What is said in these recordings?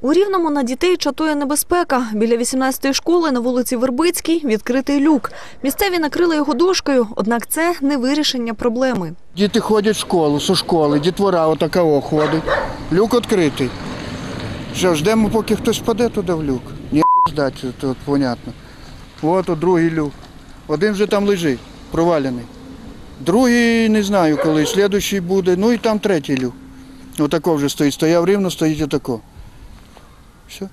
У Рівному на дітей чатує небезпека. Біля 18-ї школи на вулиці Вербицькій відкритий люк. Місцеві накрили його дошкою, однак це не вирішення проблеми. Діти ходять в школу, зі школи, дітвора отака ходить. Люк відкритий. Що, ждемо, поки хтось впаде туди в люк. Ні, ждати, тут понятно. От, от другий люк. Один вже там лежить, провалений. Другий не знаю коли, слідуючий буде, ну і там третій люк. Отако вже стоїть. Стояв рівно, стоїть отако. Все.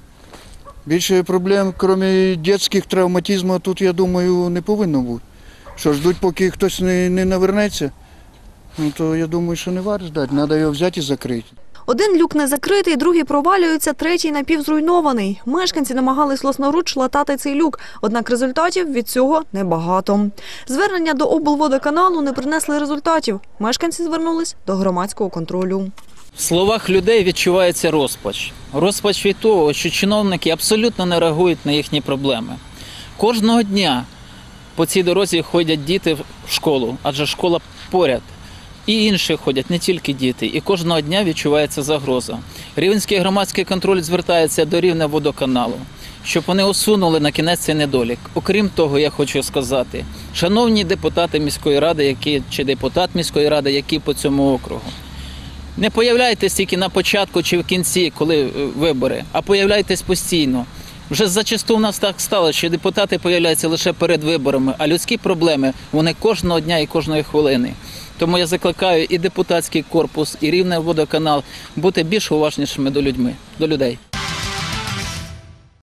Більше проблем, крім дитячих травматизмів, тут, я думаю, не повинно бути. Що ждуть, поки хтось не, не навернеться. Ну то я думаю, що не варто ждати, треба його взяти і закрити. Один люк не закритий, другий провалюється, третій напівзруйнований. Мешканці намагались власноруч латати цей люк, однак результатів від цього небагато. Звернення до облводоканалу не принесли результатів. Мешканці звернулись до громадського контролю. В словах людей відчувається розпач. Розпач від того, що чиновники абсолютно не реагують на їхні проблеми. Кожного дня по цій дорозі ходять діти в школу, адже школа поряд. І інші ходять, не тільки діти. І кожного дня відчувається загроза. Рівенський громадський контроль звертається до рівня водоканалу, щоб вони усунули на кінець цей недолік. Окрім того, я хочу сказати, шановні депутати міської ради, які чи депутат міської ради, які по цьому округу. Не появляйтесь тільки на початку чи в кінці, коли е, вибори, а появляйтесь постійно. Вже зачасту у нас так стало, що депутати появляються лише перед виборами, а людські проблеми вони кожного дня і кожної хвилини. Тому я закликаю і депутатський корпус, і рівний водоканал бути більш уважнішими до людьми, до людей.